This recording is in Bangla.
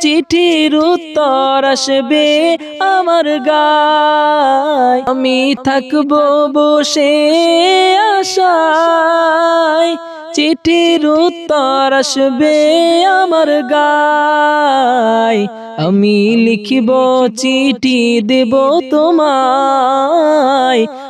চিঠির উত্তর আসবে আমার গায়। আমি থাকব বসে আশায়। চিঠির উত্তর আসবে আমার গায়। আমি লিখিব চিঠি দেব তোমায়।